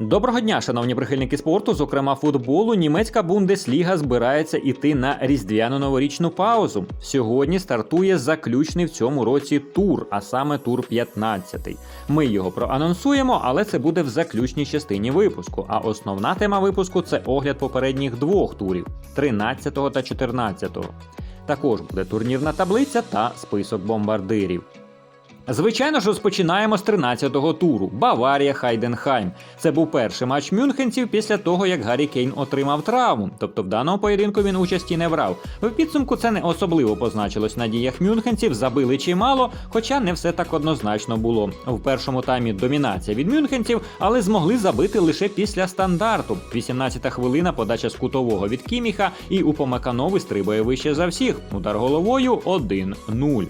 Доброго дня, шановні прихильники спорту, зокрема футболу. Німецька Бундесліга збирається іти на різдвяну новорічну паузу. Сьогодні стартує заключний в цьому році тур, а саме тур 15. Ми його проанонсуємо, але це буде в заключній частині випуску. А основна тема випуску це огляд попередніх двох турів 13 та 14. Також буде турнірна таблиця та список бомбардирів. Звичайно ж, розпочинаємо з 13-го туру Баварія Хайденхайм. Це був перший матч мюнхенців після того, як Гаррі Кейн отримав травму. Тобто в даному поєдинку він участі не брав. В підсумку це не особливо позначилось на діях мюнхенців, забили чимало, хоча не все так однозначно було. В першому таймі домінація від мюнхенців, але змогли забити лише після стандарту. 18-та хвилина подача з кутового від Кіміха, і Упомакано вистрибує вище за всіх. Удар головою 1-0.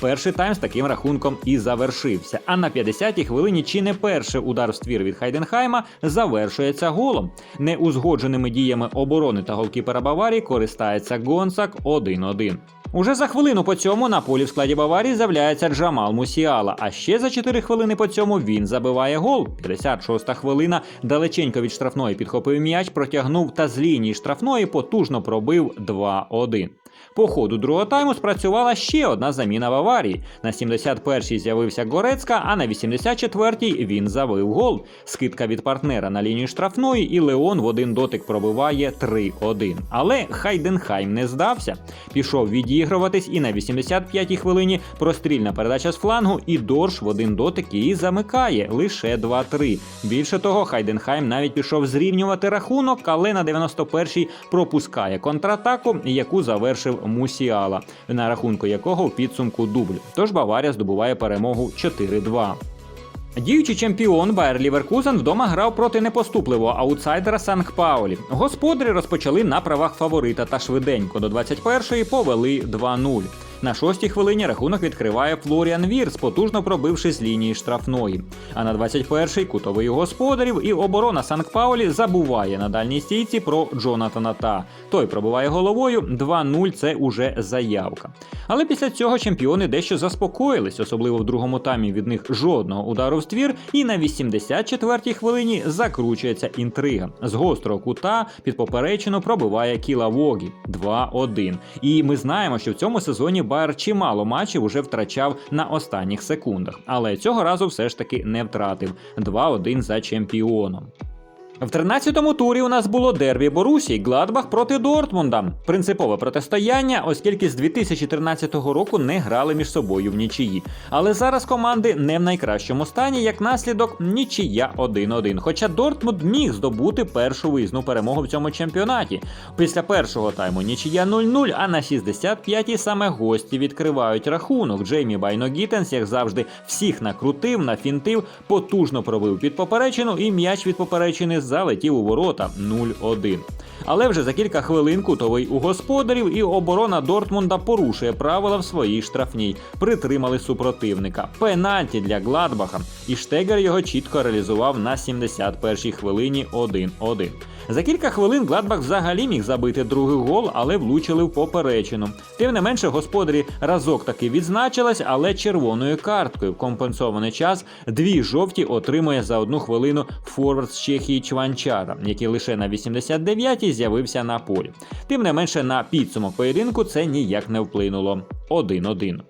Перший тайм з таким рахунком і завершився. А на 50-й хвилині чи не перший удар в ствір від Хайденхайма завершується голом. Неузгодженими діями оборони та голкіпера Баварії користається Гонсак 1-1. Уже за хвилину по цьому на полі в складі Баварії з'являється Джамал Мусіала. А ще за 4 хвилини по цьому він забиває гол. 56-та хвилина далеченько від штрафної підхопив м'яч, протягнув та з лінії штрафної потужно пробив 2-1. По ходу другого тайму спрацювала ще одна заміна в аварії. На 71-й з'явився Горецька, а на 84-й він забив гол. Скидка від партнера на лінію штрафної, і Леон в один дотик пробиває 3-1. Але Хайденхайм не здався. Пішов відігруватись, і на 85-й хвилині прострільна передача з флангу, і Дорш в один дотик її замикає лише 2-3. Більше того, Хайденхайм навіть пішов зрівнювати рахунок, але на 91-й пропускає контратаку, яку завершив Мусіала, на рахунку якого в підсумку дубль. Тож Баварія здобуває перемогу 4-2. Діючий чемпіон Байер Ліверкузен вдома грав проти непоступливого аутсайдера Санк Паулі. Господарі розпочали на правах фаворита та швиденько до 21-ї повели 2-0. На шостій хвилині рахунок відкриває Флоріан Вірс, потужно пробивши з лінії штрафної. А на 21-й кутовий господарів і оборона Санкт Паулі забуває на дальній стійці про Джонатана Та. Той пробиває головою 2-0 це уже заявка. Але після цього чемпіони дещо заспокоїлись, особливо в другому таймі від них жодного удару в ствір. І на 84-й хвилині закручується інтрига. З гострого кута під поперечину пробиває Кіла Вогі 2-1. І ми знаємо, що в цьому сезоні Байер чимало матчів уже втрачав на останніх секундах. Але цього разу все ж таки не втратив 2-1 за чемпіоном. В 13-му турі у нас було дербі Борусій Гладбах проти Дортмунда. Принципове протистояння, оскільки з 2013 року не грали між собою в нічиї. Але зараз команди не в найкращому стані, як наслідок нічия 1-1. Хоча Дортмунд міг здобути першу виїзну перемогу в цьому чемпіонаті. Після першого тайму нічия 0-0, а на 65-й саме гості відкривають рахунок. Джеймі Байно Гіттенс, як завжди, всіх накрутив, нафінтив, потужно пробив під поперечину, і м'яч від поперечини залетів у ворота 0-1. Але вже за кілька хвилин кутовий у господарів і оборона Дортмунда порушує правила в своїй штрафній. Притримали супротивника. Пенальті для Гладбаха. І Штегер його чітко реалізував на 71-й хвилині 1-1. За кілька хвилин Гладбах взагалі міг забити другий гол, але влучили в поперечину. Тим не менше, господарі разок таки відзначились, але червоною карткою в компенсований час дві жовті отримує за одну хвилину форвард з Чехії Чванчара, який лише на 89-й з'явився на полі. Тим не менше, на підсумок поєдинку це ніяк не вплинуло. 1-1.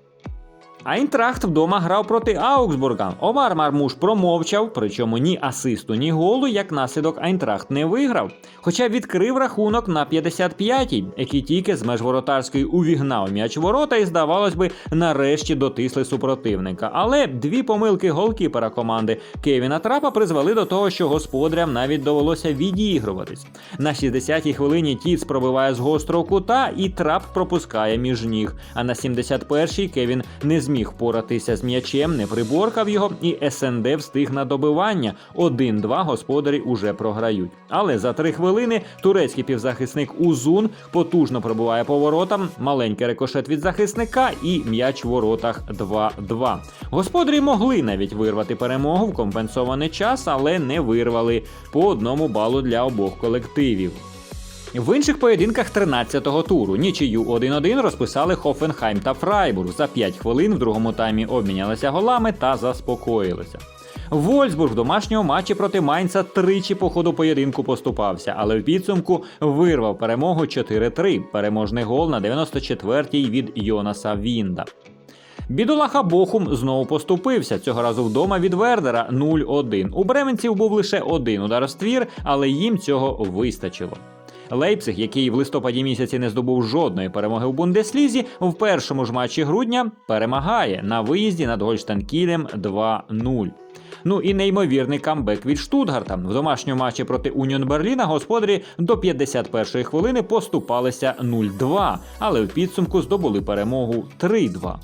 Айнтрахт вдома грав проти Аугсбурга. Омар Мармуш промовчав, причому ні асисту, ні голу, як наслідок Айнтрахт не виграв. Хоча відкрив рахунок на 55-й, який тільки з меж воротарської увігнав м'яч ворота і, здавалось би, нарешті дотисли супротивника. Але дві помилки голкіпера команди Кевіна Трапа призвели до того, що господарям навіть довелося відігруватись. На 60-й хвилині Тіц пробиває з гострого кута, і трап пропускає між ніг. А на 71-й Кевін не зміг поратися з м'ячем, не приборкав його, і СНД встиг на добивання. 1-2 господарі уже програють. Але за три хвилини турецький півзахисник Узун потужно пробиває поворотам, маленький рикошет від захисника і м'яч в воротах 2-2. Господарі могли навіть вирвати перемогу в компенсований час, але не вирвали по одному балу для обох колективів. В інших поєдинках 13-го туру нічию 1-1 розписали Хофенхайм та Фрайбург. За 5 хвилин в другому таймі обмінялися голами та заспокоїлися. Вольсбург в домашньому матчі проти Майнца тричі по ходу поєдинку поступався, але в підсумку вирвав перемогу 4-3. Переможний гол на 94-й від Йонаса Вінда. Бідолаха Бохум знову поступився цього разу вдома від Вердера 0-1. У бременців був лише один удар в ствір, але їм цього вистачило. Лейпциг, який в листопаді місяці не здобув жодної перемоги в Бундеслізі, в першому ж матчі грудня перемагає на виїзді над Гольштанкілем 2-0. Ну і неймовірний камбек від Штутгарта. В домашньому матчі проти Уніон Берліна господарі до 51-ї хвилини поступалися 0-2, але в підсумку здобули перемогу 3-2.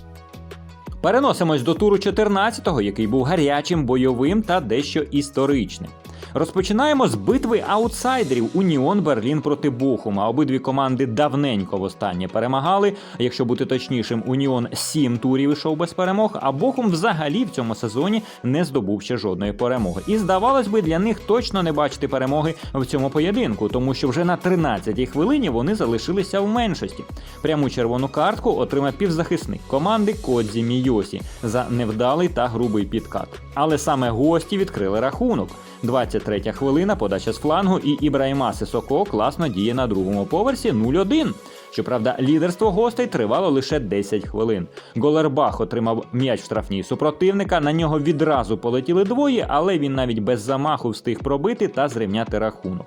Переносимось до туру 14-го, який був гарячим, бойовим та дещо історичним. Розпочинаємо з битви аутсайдерів Уніон Берлін проти Бохума. Обидві команди давненько востаннє перемагали. Якщо бути точнішим, Уніон сім турів ішов без перемог, а Бохум взагалі в цьому сезоні не здобув ще жодної перемоги. І здавалось би, для них точно не бачити перемоги в цьому поєдинку, тому що вже на 13-й хвилині вони залишилися в меншості. Пряму червону картку отримав півзахисник команди Кодзі Мійосі за невдалий та грубий підкат. Але саме гості відкрили рахунок. 23 хвилина, подача з флангу, і Ібраїма Сисоко класно діє на другому поверсі 0-1. Щоправда, лідерство гостей тривало лише 10 хвилин. Голербах отримав м'яч в штрафній супротивника. На нього відразу полетіли двоє, але він навіть без замаху встиг пробити та зрівняти рахунок.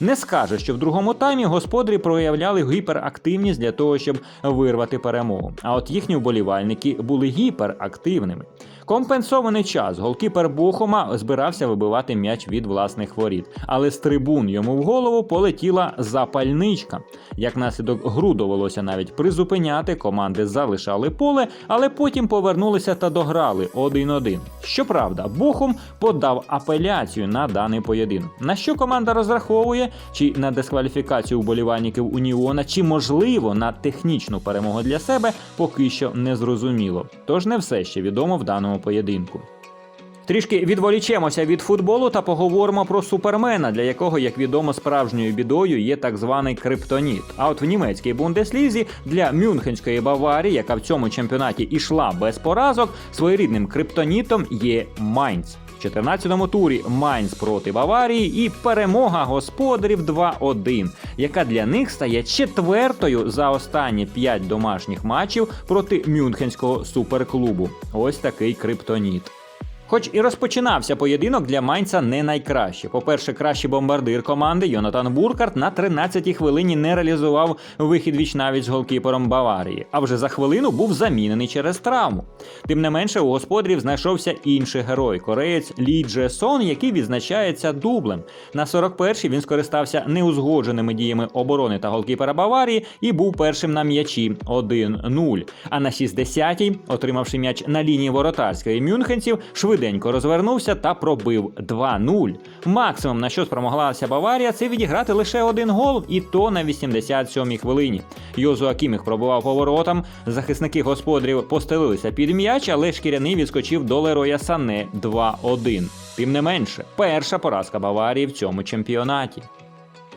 Не скаже, що в другому таймі господарі проявляли гіперактивність для того, щоб вирвати перемогу. А от їхні вболівальники були гіперактивними. Компенсований час голкіпер Бохома збирався вибивати м'яч від власних воріт, але з трибун йому в голову полетіла запальничка. Як наслідок гру довелося навіть призупиняти, команди залишали поле, але потім повернулися та дограли 1-1. Щоправда, Бохум подав апеляцію на даний поєдинок. На що команда розраховує? Чи на дискваліфікацію вболівальників Уніона, чи можливо на технічну перемогу для себе, поки що не зрозуміло. Тож не все ще відомо в даному поєдинку. Трішки відволічемося від футболу та поговоримо про супермена, для якого, як відомо, справжньою бідою є так званий криптоніт. А от в німецькій бундеслізі для Мюнхенської Баварії, яка в цьому чемпіонаті ішла без поразок, своєрідним криптонітом є Майнц. В 14-му турі Майнц проти Баварії і перемога господарів 2-1, яка для них стає четвертою за останні п'ять домашніх матчів проти Мюнхенського суперклубу. Ось такий криптоніт. Хоч і розпочинався поєдинок для Майнца не найкраще. По-перше, кращий бомбардир команди Йонатан Буркарт на 13-й хвилині не реалізував вихід віч навіть з голкіпером Баварії, а вже за хвилину був замінений через травму. Тим не менше, у господарів знайшовся інший герой кореєць Лі Дже Сон, який відзначається дублем. На 41-й він скористався неузгодженими діями оборони та голкіпера Баварії і був першим на м'ячі 1-0. А на 60-й, отримавши м'яч на лінії воротарської мюнхенців, швиденько розвернувся та пробив 2-0. Максимум на що спромоглася Баварія, це відіграти лише один гол, і то на 87-й хвилині. Йозу Акіміх пробував поворотом. Захисники господарів постелилися під м'яч, але шкіряний відскочив до Лероя Сане 2-1. Тим не менше, перша поразка Баварії в цьому чемпіонаті.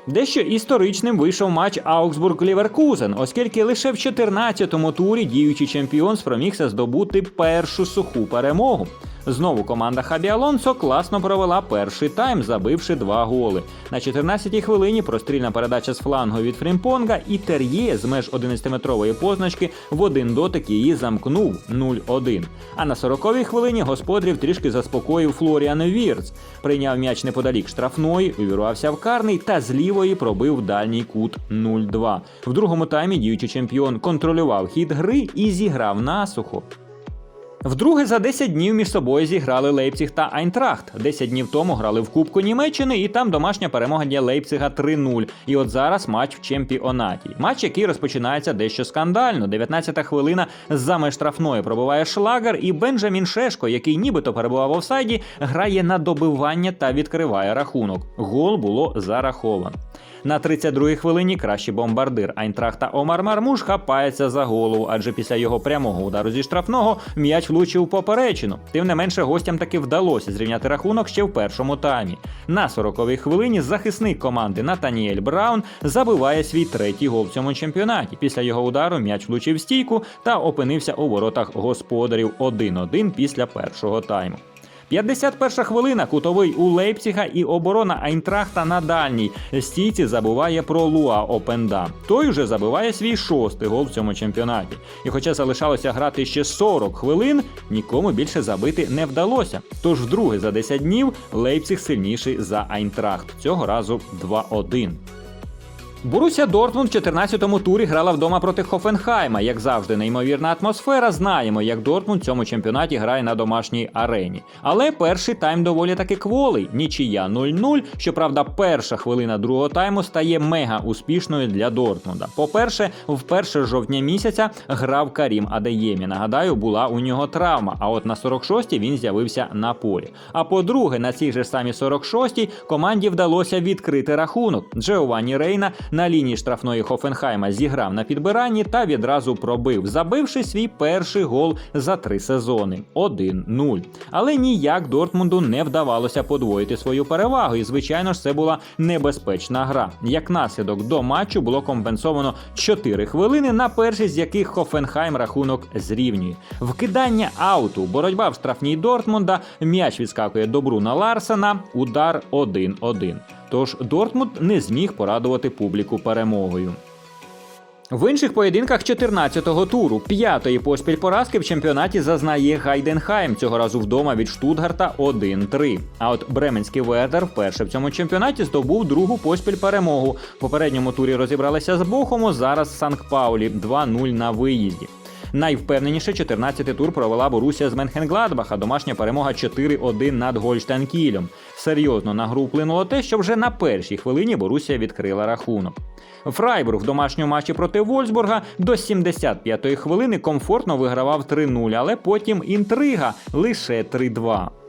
Дещо історичним вийшов матч Аугсбург-Ліверкузен, оскільки лише в 14-му турі діючий чемпіон спромігся здобути першу суху перемогу. Знову команда Хабі Алонсо класно провела перший тайм, забивши два голи. На 14-й хвилині прострільна передача з флангу від Фрімпонга і Тер'є з меж 11-метрової позначки в один дотик її замкнув 0-1. А на 40-й хвилині господарів трішки заспокоїв Флоріан Вірц. Прийняв м'яч неподалік штрафної, увірвався в карний та з лівої пробив дальній кут 0-2. В другому таймі діючий чемпіон контролював хід гри і зіграв насухо. Вдруге за 10 днів між собою зіграли Лейпціг та Айнтрахт. 10 днів тому грали в Кубку Німеччини, і там домашня перемога для Лейпцига 3-0. І от зараз матч в чемпіонаті. Матч, який розпочинається дещо скандально. 19-та хвилина з меж штрафної пробиває шлагер, і Бенджамін Шешко, який нібито перебував в офсайді, грає на добивання та відкриває рахунок. Гол було зараховано. На 32-й хвилині кращий бомбардир Айнтрахта Омар Мармуш хапається за голову, адже після його прямого удару зі штрафного м'яч влучив поперечину. Тим не менше, гостям таки вдалося зрівняти рахунок ще в першому таймі. На 40-й хвилині захисник команди Натаніель Браун забиває свій третій гол в цьому чемпіонаті. Після його удару м'яч влучив стійку та опинився у воротах господарів 1-1 після першого тайму. 51 хвилина. Кутовий у Лейпціга і оборона Айнтрахта на дальній стійці забуває про Луа Опенда. Той уже забиває свій шостий гол в цьому чемпіонаті. І хоча залишалося грати ще 40 хвилин, нікому більше забити не вдалося. Тож вдруге за 10 днів Лейпціг сильніший за Айнтрахт. Цього разу 2-1. Боруся Дортмунд в 14-му турі грала вдома проти Хофенхайма. Як завжди, неймовірна атмосфера. Знаємо, як Дортмунд в цьому чемпіонаті грає на домашній арені. Але перший тайм доволі таки кволий. Нічия 0-0. Щоправда, перша хвилина другого тайму стає мега успішною для Дортмунда. По-перше, вперше з жовтня місяця грав Карім Адеємі. Нагадаю, була у нього травма. А от на 46-й він з'явився на полі. А по-друге, на цій же самій 46-й команді вдалося відкрити рахунок. Джеованні Рейна на лінії штрафної Хофенхайма зіграв на підбиранні та відразу пробив, забивши свій перший гол за три сезони 1-0. Але ніяк Дортмунду не вдавалося подвоїти свою перевагу, і звичайно ж це була небезпечна гра. Як наслідок до матчу було компенсовано 4 хвилини, на першій з яких Хофенхайм рахунок зрівнює. Вкидання ауту, боротьба в штрафній Дортмунда, м'яч відскакує до Бруна Ларсена, удар 1-1. Тож Дортмунд не зміг порадувати публіку перемогою. В інших поєдинках 14-го туру п'ятої поспіль поразки в чемпіонаті зазнає Гайденхайм цього разу вдома від Штутгарта 1-3. А от Бременський Вердер вперше в цьому чемпіонаті здобув другу поспіль перемогу. В попередньому турі розібралися з Бохому. Зараз Санкт Паулі 2-0 на виїзді. Найвпевненіше 14-й тур провела Борусія з Менхенгладбаха. Домашня перемога 4-1 над Гольштанкілем. Серйозно на гру вплинуло те, що вже на першій хвилині Борусія відкрила рахунок. Фрайбург в домашньому матчі проти Вольсбурга до 75-ї хвилини комфортно вигравав 3-0, але потім інтрига лише 3-2.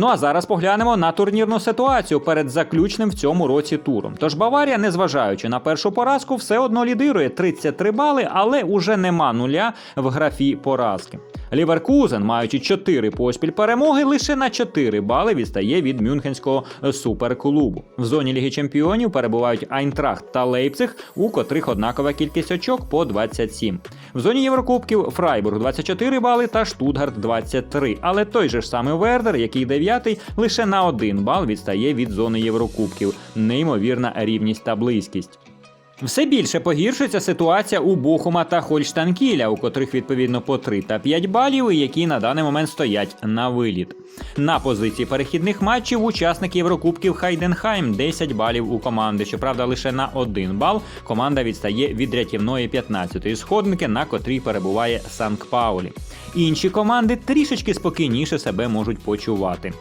Ну а зараз поглянемо на турнірну ситуацію перед заключним в цьому році туром. Тож Баварія, незважаючи на першу поразку, все одно лідирує 33 бали, але уже нема нуля в графі поразки. Ліверкузен, маючи 4 поспіль перемоги, лише на 4 бали відстає від Мюнхенського суперклубу. В зоні Ліги Чемпіонів перебувають Айнтрахт та Лейпциг, у котрих однакова кількість очок по 27. В зоні Єврокубків Фрайбург 24 бали та Штутгарт 23. Але той же ж самий Вердер, який дев'ятий, лише на 1 бал відстає від зони Єврокубків. Неймовірна рівність та близькість. Все більше погіршується ситуація у Бохума та Хольштанкіля, у котрих відповідно по 3 та 5 балів, які на даний момент стоять на виліт. На позиції перехідних матчів учасник Єврокубків Хайденхайм 10 балів у команди. Щоправда, лише на 1 бал команда відстає від рятівної 15-ї сходинки, на котрій перебуває Санкт Паулі. Інші команди трішечки спокійніше себе можуть почувати.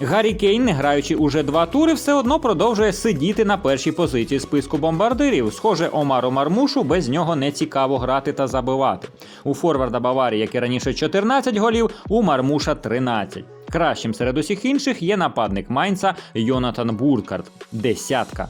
Гаррі Кейн, не граючи уже два тури, все одно продовжує сидіти на першій позиції списку бомбардирів. Схоже, Омару Мармушу без нього не цікаво грати та забивати. У Форварда Баварії, як раніше, 14 голів, у Мармуша 13. Кращим серед усіх інших є нападник Майнца Йонатан Буркарт десятка.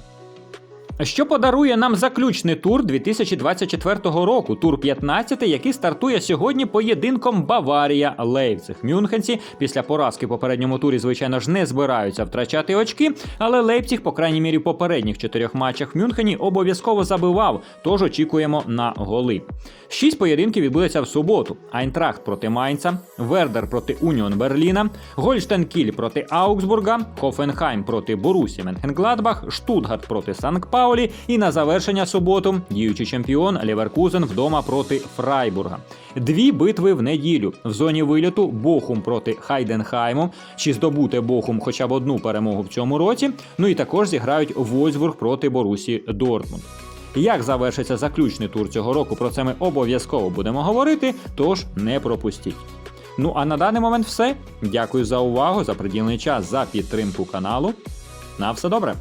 Що подарує нам заключний тур 2024 року, тур 15, який стартує сьогодні поєдинком Баварія Лейпциг. Мюнхенці після поразки в попередньому турі, звичайно ж, не збираються втрачати очки, але Лейпциг, по крайній мірі, в попередніх чотирьох матчах в Мюнхені обов'язково забивав, тож очікуємо на голи. Шість поєдинків відбудеться в суботу: Айнтрахт проти Майнца, Вердер проти Уніон Берліна, Гольштен Кіль проти Аугсбурга, Хофенхайм проти Борусі Менхенгладбах, Штутгарт проти Санкт Паулі і на завершення суботу діючий чемпіон Ліверкузен вдома проти Фрайбурга. Дві битви в неділю в зоні вильоту Бохум проти Хайденхайму. Чи здобуте Бохум хоча б одну перемогу в цьому році? Ну і також зіграють Вольсбург проти Борусі Дортмунд. Як завершиться заключний тур цього року, про це ми обов'язково будемо говорити, тож не пропустіть. Ну а на даний момент все. Дякую за увагу, за приділений час, за підтримку каналу. На все добре!